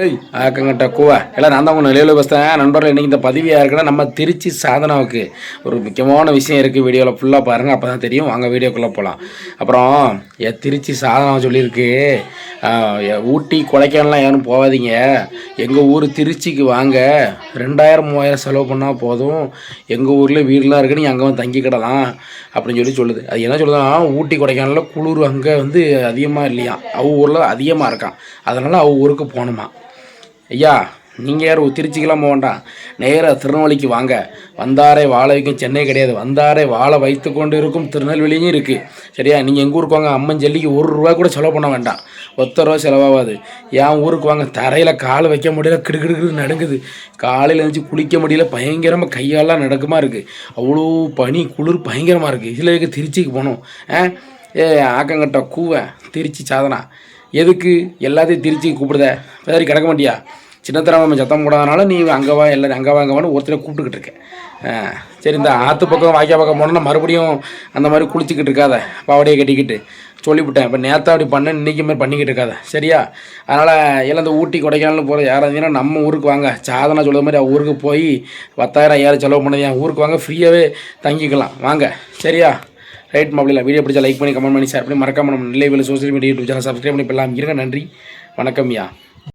ஏய் ஆக்கங்கிட்ட கூவா. எல்லாம் நான் தான் உங்கள் நிலையில் பேசுகிறேன் நண்பர்கள் இன்றைக்கி இந்த பதிவு யாருக்குன்னா நம்ம திருச்சி சாதனாவுக்கு. ஒரு முக்கியமான விஷயம் இருக்குது வீடியோவில் ஃபுல்லாக பாருங்கள் அப்போ தான் தெரியும். வாங்க வீடியோக்குள்ளே போகலாம் அப்புறம் ஏ திருச்சி சாதனாவை சொல்லியிருக்கு. ஊட்டி கொடைக்கானலாம் யாரும் போகாதீங்க. எங்கள் ஊர் திருச்சிக்கு வாங்க. ரெண்டாயிரம் மூவாயிரம் செலவு பண்ணால் போதும். எங்கள் ஊரில் வீடுலாம் இருக்குது நீங்கள் அங்கே வந்து தங்கிக்கிடலாம். அப்படின்னு சொல்லி சொல்லுது. அது என்ன சொல்லுதுன்னா ஊட்டி கொடைக்கானலில் குளிர் அங்கே வந்து அதிகமாக இல்லையா அவ ஊரில் அதிகமாக இருக்கான் அதனால் அவ ஊருக்கு போகணுமா ஐயா நீங்கள் யாரும் திருச்சிக்கெல்லாம் போக வேண்டாம் நேராக திருநெல்வேலிக்கு வாங்க. வந்தாரை வாழ வைக்கும் சென்னை கிடையாது. வந்தாரை வாழ வைத்து கொண்டு இருக்கும் திருநெல்வேலியும் இருக்குது சரியா? நீங்கள் எங்கள் ஊருக்கு வாங்க? அம்மன் ஜல்லிக்கு ஒரு ரூபா கூட செலவு பண்ண வேண்டாம். ஒத்த ரூபா செலவாகாது. என் ஊருக்கு வாங்க? தரையில் கால் வைக்க முடியல. கிடுகிடுகிடு நடுங்குது. காலையில் எழுந்துச்சி குளிக்க முடியல. பயங்கரமாக கையாலாம் நடக்குமா இருக்குது அவ்வளோ பனி குளிர் பயங்கரமாக இருக்குது இதில் திருச்சிக்கு போகணும்? ஆ? ஏ ஆக்கங்கட்ட கூவை. திருச்சி சாதனா. எதுக்கு? எல்லாத்தையும் திருச்சி கூப்பிடுத. பேரி கிடக்க மாட்டியா? சின்னத்தராம சத்தம் போடாதனால நீ அங்கே வா எல்லாரும் அங்கே வாங்கவான்னு ஒருத்தரை கூப்பிட்டுக்கிட்டு இருக்கேன் சரி இந்த ஆற்று பக்கம் வாய்க்கா பக்கம் போனோன்னா மறுபடியும் அந்த மாதிரி குளிச்சுக்கிட்டு இருக்காத. பாவடையை கட்டிக்கிட்டு. சொல்லிவிட்டேன். இப்போ நேற்று அப்படி பண்ண இன்றைக்கி மாதிரி பண்ணிக்கிட்டு இருக்காத. சரியா? அதனால் எல்லாம் இந்த ஊட்டி கொடைக்கானல் போகிற யாராக இருந்தீங்கன்னா நம்ம ஊருக்கு வாங்க. சாதனை சொல்கிற மாதிரி ஊருக்கு போய் பத்தாயிரம் ஐயாயிரம் செலவு பண்ணது என் ஊருக்கு வாங்க ஃப்ரீயாகவே தங்கிக்கலாம். வாங்க. சரியா? ரைட் மாப்பிள்ள வீடியோ பிடிச்சா லைக் பண்ணி கமெண்ட் பண்ணி ஷேர் பண்ணி மறக்காம நம்ம நிலைவில் social media YouTube channel subscribe பண்ணி போடலாம் இருங்க. நன்றி. வணக்கம் யா.